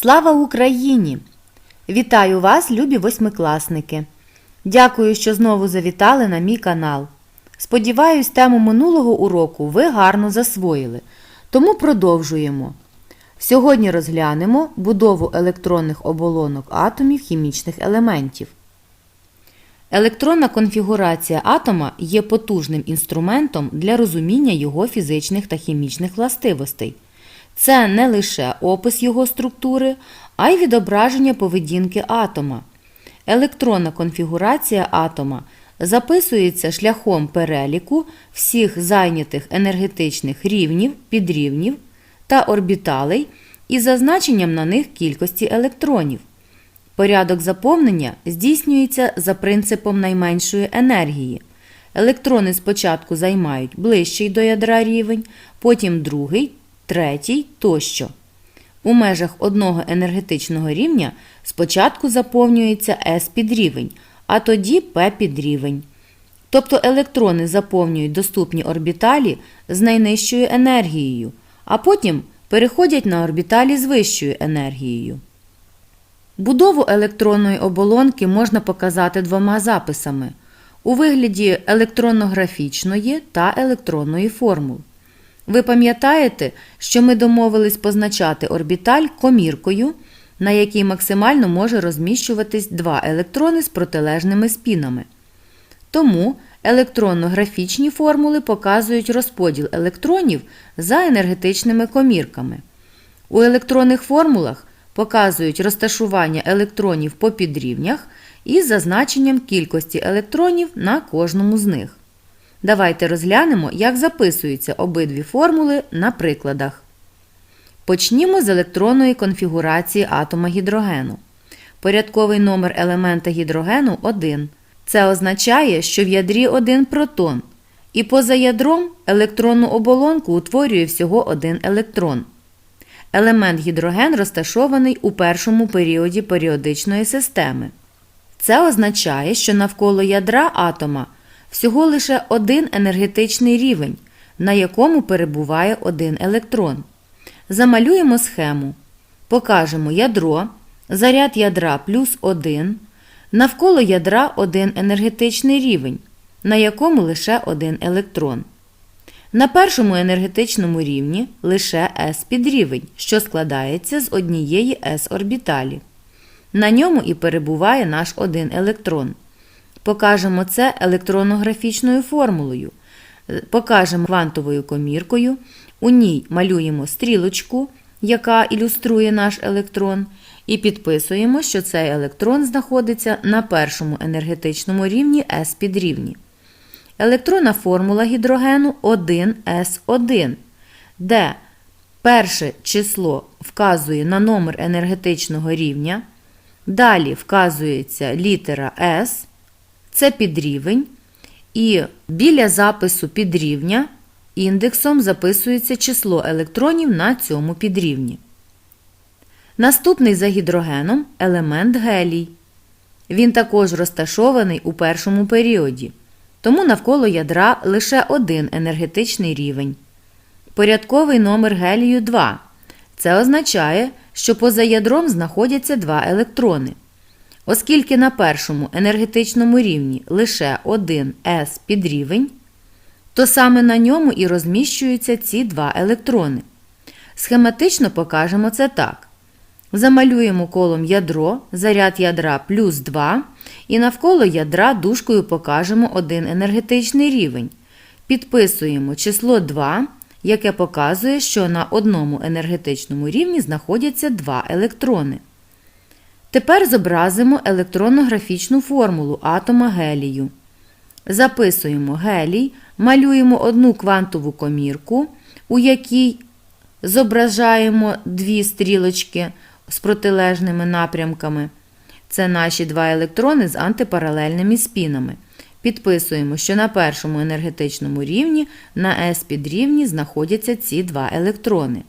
Слава Україні! Вітаю вас, любі восьмикласники! Дякую, що знову завітали на мій канал. Сподіваюсь, тему минулого уроку ви гарно засвоїли, тому продовжуємо. Сьогодні розглянемо будову електронних оболонок атомів хімічних елементів. Електронна конфігурація атома є потужним інструментом для розуміння його фізичних та хімічних властивостей. Це не лише опис його структури, а й відображення поведінки атома. Електронна конфігурація атома записується шляхом переліку всіх зайнятих енергетичних рівнів, підрівнів та орбіталей із зазначенням на них кількості електронів. Порядок заповнення здійснюється за принципом найменшої енергії. Електрони спочатку займають ближчий до ядра рівень, потім другий, третій тощо. У межах одного енергетичного рівня спочатку заповнюється S підрівень, а тоді P підрівень. Тобто електрони заповнюють доступні орбіталі з найнижчою енергією, а потім переходять на орбіталі з вищою енергією. Будову електронної оболонки можна показати двома записами у вигляді електронно-графічної та електронної формул. Ви пам'ятаєте, що ми домовились позначати орбіталь коміркою, на якій максимально може розміщуватись два електрони з протилежними спінами. Тому електронно-графічні формули показують розподіл електронів за енергетичними комірками. У електронних формулах показують розташування електронів по підрівнях із зазначенням кількості електронів на кожному з них. Давайте розглянемо, як записуються обидві формули на прикладах. Почнімо з електронної конфігурації атома гідрогену. Порядковий номер елемента гідрогену 1. Це означає, що в ядрі один протон, і поза ядром електронну оболонку утворює всього один електрон. Елемент гідроген розташований у першому періоді періодичної системи. Це означає, що навколо ядра атома всього лише один енергетичний рівень, на якому перебуває один електрон. Замалюємо схему. Покажемо ядро, заряд ядра плюс 1, навколо ядра один енергетичний рівень, на якому лише один електрон. На першому енергетичному рівні лише s підрівень, що складається з однієї s орбіталі. На ньому і перебуває наш один електрон. Покажемо це електронно-графічною формулою. Покажемо квантовою коміркою. У ній малюємо стрілочку, яка ілюструє наш електрон, і підписуємо, що цей електрон знаходиться на першому енергетичному рівні s підрівні. Електронна формула гідрогену 1s1, де перше число вказує на номер енергетичного рівня, далі вказується літера S, це підрівень, і біля запису підрівня індексом записується число електронів на цьому підрівні. Наступний за гідрогеном елемент гелій. Він також розташований у першому періоді тому навколо ядра лише один енергетичний рівень. Порядковий номер гелію 2. Це означає, що поза ядром знаходяться два електрони. Оскільки на першому енергетичному рівні лише один s підрівень, то саме на ньому і розміщуються ці два електрони. Схематично покажемо це так. Замалюємо колом ядро, заряд ядра плюс 2, і навколо ядра дужкою покажемо один енергетичний рівень. Підписуємо число 2, яке показує, що на одному енергетичному рівні знаходяться два електрони. Тепер зобразимо електронно-графічну формулу атома гелію. Записуємо гелій, малюємо одну квантову комірку, у якій зображаємо дві стрілочки з протилежними напрямками. Це наші два електрони з антипаралельними спінами. Підписуємо, що на першому енергетичному рівні на s підрівні знаходяться ці два електрони.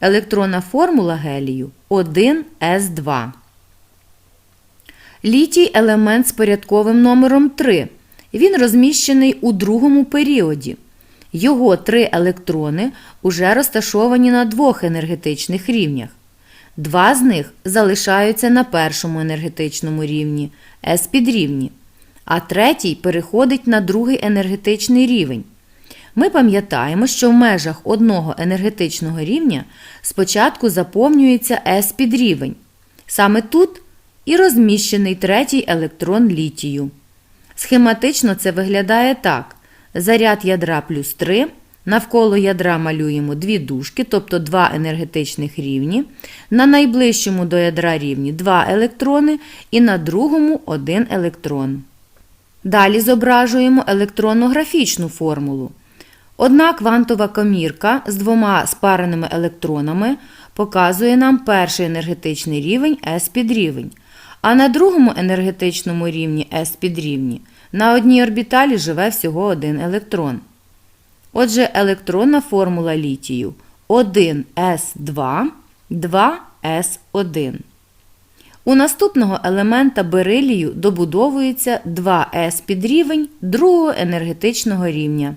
Електронна формула гелію 1s2. Літій елемент з порядковим номером 3. Він розміщений у другому періоді. Його три електрони уже розташовані на двох енергетичних рівнях. Два з них залишаються на першому енергетичному рівні S підрівні, а третій переходить на другий енергетичний рівень. Ми пам'ятаємо, що в межах одного енергетичного рівня спочатку заповнюється S підрівень. Саме тут і розміщений третій електрон літію. Схематично це виглядає так: заряд ядра плюс 3, навколо ядра малюємо дві дужки, тобто два енергетичних рівні, на найближчому до ядра рівні два електрони і на другому один електрон. Далі зображуємо електронно-графічну формулу. Одна квантова комірка з двома спареними електронами показує нам перший енергетичний рівень S підрівень, а на другому енергетичному рівні S підрівні на одній орбіталі живе всього один електрон. Отже, електронна формула літію 1s2, 2s1. У наступного елемента берилію добудовується 2s підрівень другого енергетичного рівня,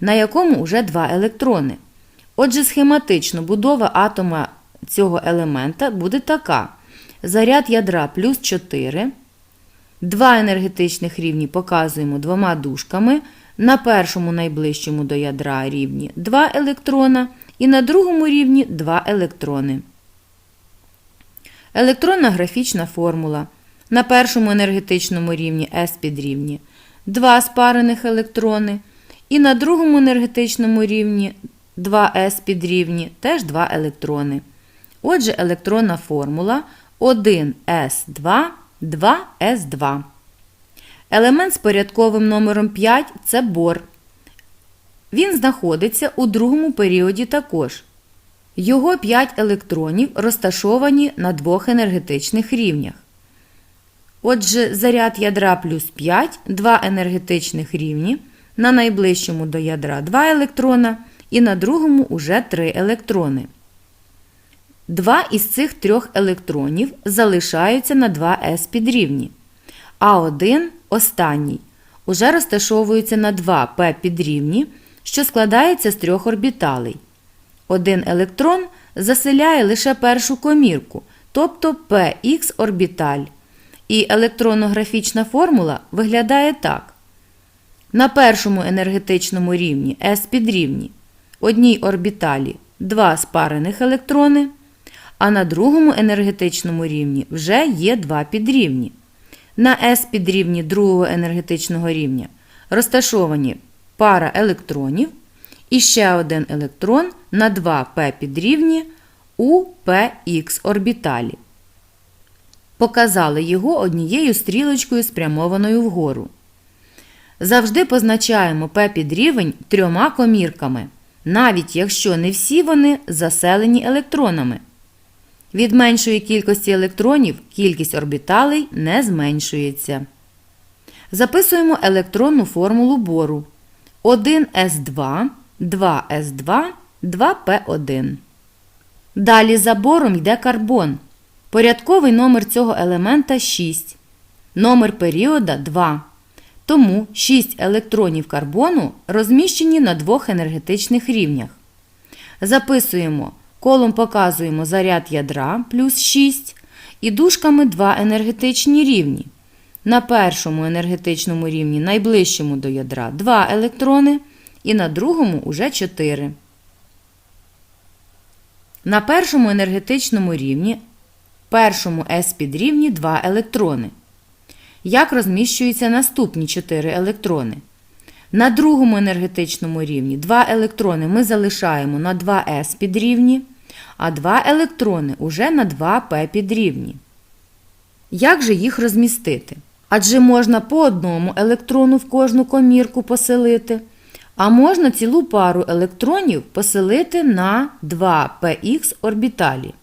на якому вже два електрони. Отже, схематично будова атома цього елемента буде така: заряд ядра плюс 4. Два енергетичних рівні показуємо двома дужками. На першому найближчому до ядра рівні 2 електрона і на другому рівні 2 електрони. Електронна графічна формула. На першому енергетичному рівні S підрівні 2 спарених електрони. І на другому енергетичному рівні 2s підрівні теж 2 електрони. Отже, електронна формула 1s2, 2s2. Елемент з порядковим номером 5 це бор. Він знаходиться у другому періоді також. Його 5 електронів розташовані на двох енергетичних рівнях. Отже, заряд ядра плюс 5, два енергетичних рівні. На найближчому до ядра 2 електрона і на другому уже 3 електрони. Два із цих трьох електронів залишаються на 2s підрівні, а один останній уже розташовується на 2p підрівні, що складається з трьох орбіталей. Один електрон заселяє лише першу комірку, тобто px орбіталь. І електронно-графічна формула виглядає так. На першому енергетичному рівні S підрівні одній орбіталі два спарених електрони, а на другому енергетичному рівні вже є два підрівні. На S підрівні другого енергетичного рівня розташовані пара електронів і ще один електрон на 2p підрівні у px орбіталі. Показали його однією стрілочкою спрямованою вгору. Завжди позначаємо P підрівень трьома комірками, навіть якщо не всі вони заселені електронами. Від меншої кількості електронів кількість орбіталей не зменшується. Записуємо електронну формулу бору 1s2, 2s2, 2p1. Далі за бором йде карбон. Порядковий номер цього елемента 6. Номер періода 2. Тому 6 електронів карбону розміщені на двох енергетичних рівнях. Записуємо, колом показуємо заряд ядра плюс 6 і дужками 2 енергетичні рівні. На першому енергетичному рівні найближчому до ядра 2 електрони і на другому уже 4. На першому енергетичному рівні першому S підрівні 2 електрони як розміщуються наступні 4 електрони. На другому енергетичному рівні 2 електрони ми залишаємо на 2s підрівні, а 2 електрони уже на 2p підрівні. Як же їх розмістити? Адже можна по одному електрону в кожну комірку поселити, а можна цілу пару електронів поселити на 2px орбіталі.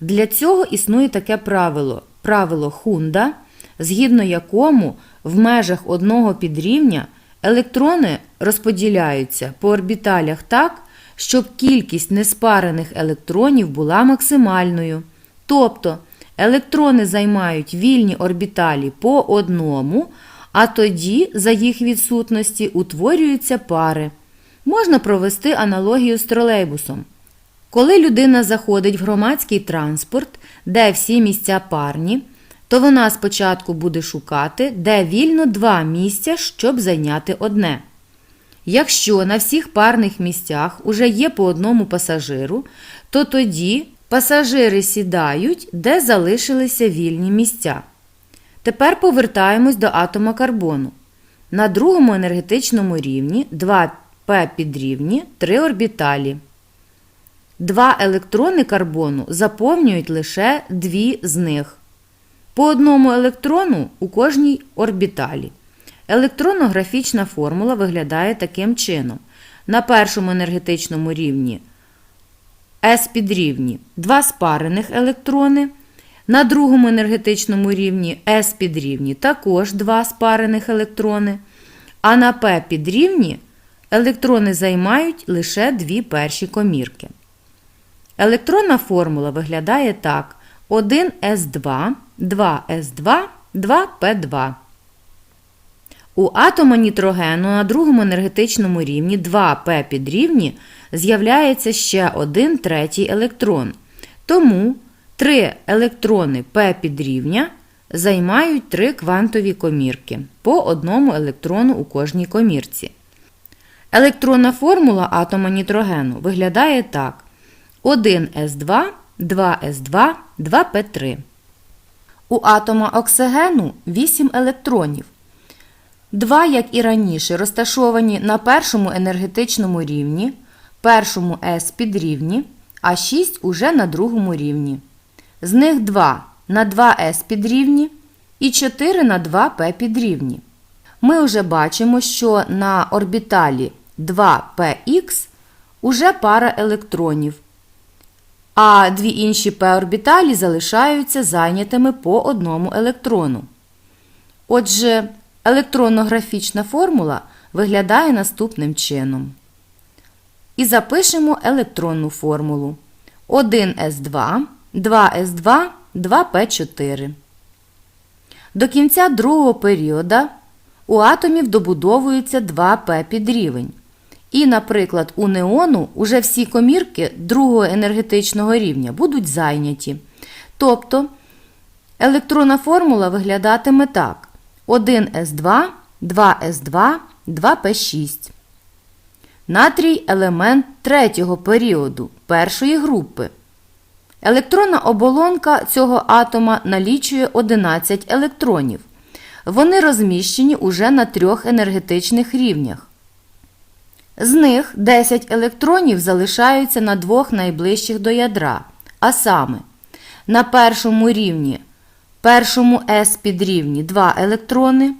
Для цього існує таке правило правило Хунда згідно якому в межах одного підрівня електрони розподіляються по орбіталях так, щоб кількість неспарених електронів була максимальною. Тобто електрони займають вільні орбіталі по одному, а тоді, за їх відсутності, утворюються пари. Можна провести аналогію з тролейбусом. Коли людина заходить в громадський транспорт, де всі місця парні, то вона спочатку буде шукати, де вільно два місця, щоб зайняти одне. Якщо на всіх парних місцях уже є по одному пасажиру, то тоді пасажири сідають, де залишилися вільні місця. Тепер повертаємось до атома карбону. На другому енергетичному рівні 2П підрівні 3 орбіталі. Два електрони карбону заповнюють лише дві з них. По одному електрону у кожній орбіталі. Електронно-графічна формула виглядає таким чином. На першому енергетичному рівні S підрівні два спарених електрони. На другому енергетичному рівні S підрівні також два спарених електрони. А на P підрівні електрони займають лише дві перші комірки. Електронна формула виглядає так: 1s2, 2s2, 2p2. У атома нітрогену на другому енергетичному рівні 2p підрівні з'являється ще один третій електрон. Тому три електрони p підрівня займають три квантові комірки по одному електрону у кожній комірці. Електронна формула атома нітрогену виглядає так: 1s2, 2s2, 2p3. У атома оксигену 8 електронів. Два, як і раніше, розташовані на першому енергетичному рівні, першому С підрівні, а 6 уже на другому рівні. З них 2 на 2С підрівні і 4 на 2П підрівні. Ми вже бачимо, що на орбіталі 2px уже пара електронів, а дві інші p-орбіталі залишаються зайнятими по одному електрону. Отже, електронно-графічна формула виглядає наступним чином. І запишемо електронну формулу 1s2, 2s2, 2p4. До кінця другого періоду у атомів добудовується 2p підрівень. І, наприклад, у неону уже всі комірки другого енергетичного рівня будуть зайняті. Тобто електронна формула виглядатиме так: 1s2, 2s2, 2p6. Натрій елемент третього періоду першої групи. Електронна оболонка цього атома налічує 11 електронів. Вони розміщені уже на трьох енергетичних рівнях. З них 10 електронів залишаються на двох найближчих до ядра, а саме на першому рівні, першому S підрівні 2 електрони,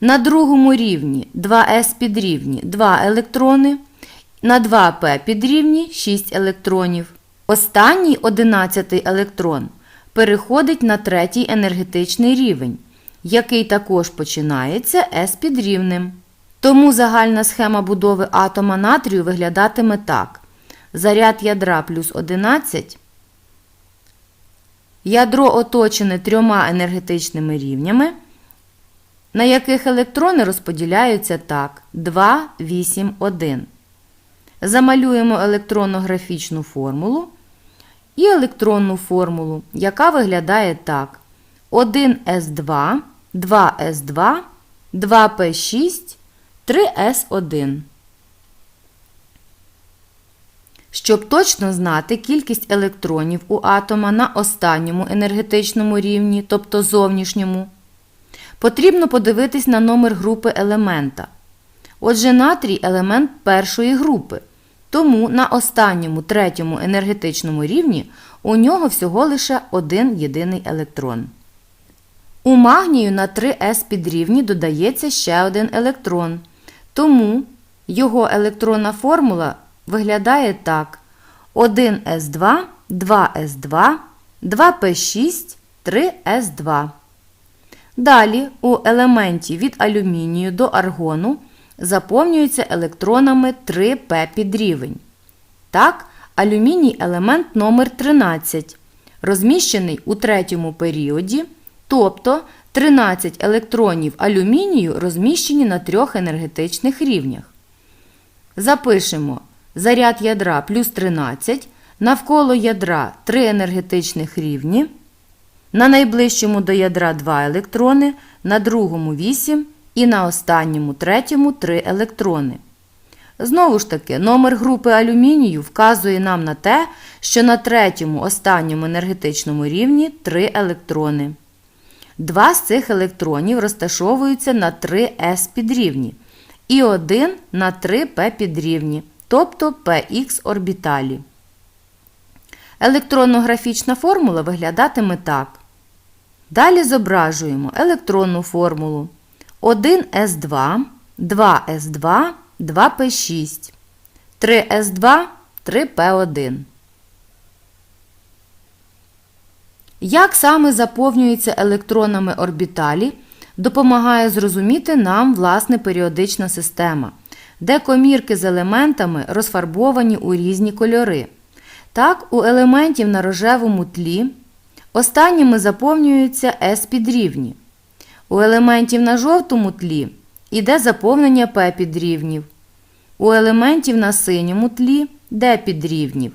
на другому рівні 2S підрівні 2 електрони, на 2P підрівні 6 електронів. Останній 11 електрон переходить на третій енергетичний рівень, який також починається S підрівним. Тому загальна схема будови атома натрію виглядатиме так: заряд ядра плюс 11. Ядро оточене трьома енергетичними рівнями, на яких електрони розподіляються так: 2, 8, 1. Замалюємо електронно-графічну формулу і електронну формулу, яка виглядає так: 1s2, 2s2, 2p6. 3С1. Щоб точно знати кількість електронів у атома на останньому енергетичному рівні, тобто зовнішньому, потрібно подивитись на номер групи елемента. Отже, натрій елемент першої групи. Тому на останньому третьому енергетичному рівні у нього всього лише один єдиний електрон. У магнію на 3С підрівні додається ще один електрон. Тому його електронна формула виглядає так: 1С2, 2С2, 2П6, 3С2. Далі у елементі від алюмінію до аргону заповнюється електронами 3П підрівень. Так, алюміній елемент номер 13 розміщений у третьому періоді, тобто 13 електронів алюмінію розміщені на трьох енергетичних рівнях. Запишемо заряд ядра плюс 13 Навколо ядра 3 енергетичних рівні. На найближчому до ядра 2 електрони, на другому 8 і на останньому третьому 3 електрони. Знову ж таки, номер групи алюмінію вказує нам на те, що на третьому останньому енергетичному рівні 3 електрони. Два з цих електронів розташовуються на 3 s підрівні і один на 3 p підрівні, тобто px орбіталі. Електронно-графічна формула виглядатиме так. Далі зображуємо електронну формулу 1s2, 2s2, 2p6, 3s2, 3p1. Як саме заповнюється електронами орбіталі, допомагає зрозуміти нам власне періодична система, де комірки з елементами розфарбовані у різні кольори. Так, у елементів на рожевому тлі останніми заповнюються s підрівні. У елементів на жовтому тлі іде заповнення p підрівнів. У елементів на синьому тлі d підрівнів.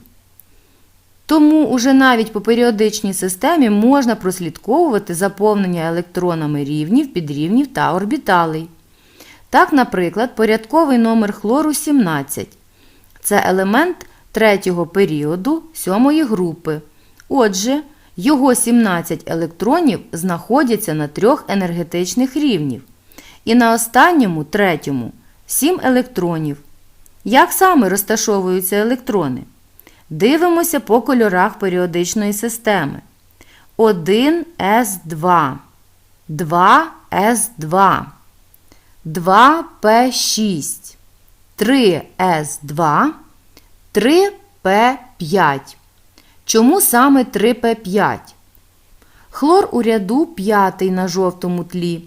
Тому уже навіть по періодичній системі можна прослідковувати заповнення електронами рівнів, підрівнів та орбіталей. Так, наприклад, порядковий номер хлору 17. Це елемент третього періоду сьомої групи. Отже, його 17 електронів знаходяться на трьох енергетичних рівнів. І на останньому, третьому, 7 електронів. Як саме розташовуються електрони? Дивимося по кольорах періодичної системи. 1С2, 2С2, 2П6, 3С2, 3П5. Чому саме 3П5? Хлор у ряду п'ятий на жовтому тлі.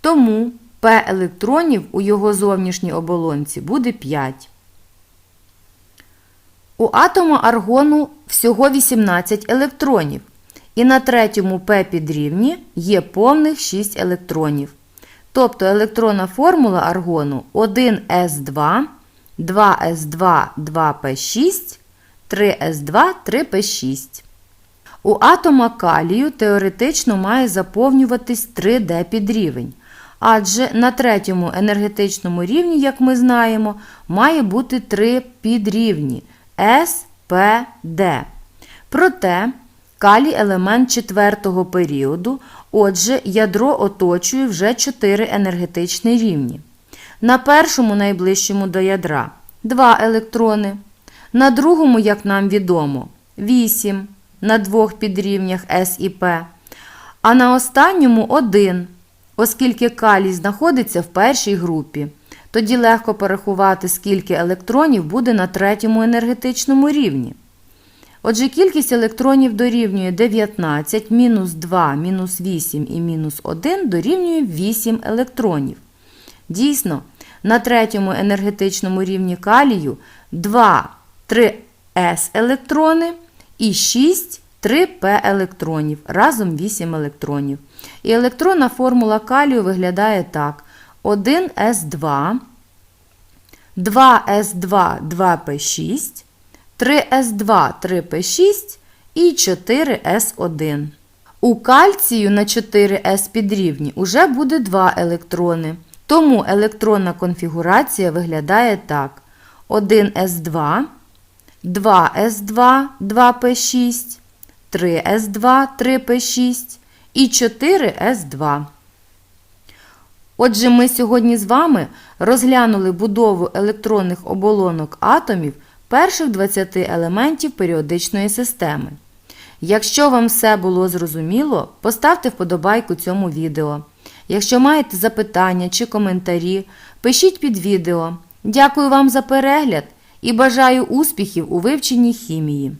Тому П електронів у його зовнішній оболонці буде 5. У атома аргону всього 18 електронів, і на третьому П підрівні є повних 6 електронів. Тобто електронна формула аргону 1С2, 2С2, 2П6, 3С2, 3П6. У атома калію теоретично має заповнюватись 3D підрівень. Адже на третьому енергетичному рівні, як ми знаємо, має бути 3 підрівні – С, П, Д. Проте калій елемент четвертого періоду, отже, ядро оточує вже 4 енергетичні рівні. На першому найближчому до ядра 2 електрони. На другому, як нам відомо, 8 на двох підрівнях С і П. А на останньому 1, оскільки калій знаходиться в першій групі. Тоді легко порахувати, скільки електронів буде на третьому енергетичному рівні. Отже, кількість електронів дорівнює 19, мінус 2, мінус 8 і мінус 1 дорівнює 8 електронів. Дійсно, на третьому енергетичному рівні калію 2 3С електрони і 6 3П електронів, разом 8 електронів. І електронна формула калію виглядає так. 1С2, 2С2, 2П6, 3С2, 3П6 і 4С1. У кальцію на 4С підрівні уже буде 2 електрони. Тому електронна конфігурація виглядає так: 1С2, 2С2, 2П6, 3С2, 3П6 і 4С2. Отже, ми сьогодні з вами розглянули будову електронних оболонок атомів перших 20 елементів періодичної системи. Якщо вам все було зрозуміло, поставте вподобайку цьому відео. Якщо маєте запитання чи коментарі, пишіть під відео. Дякую вам за перегляд і бажаю успіхів у вивченні хімії.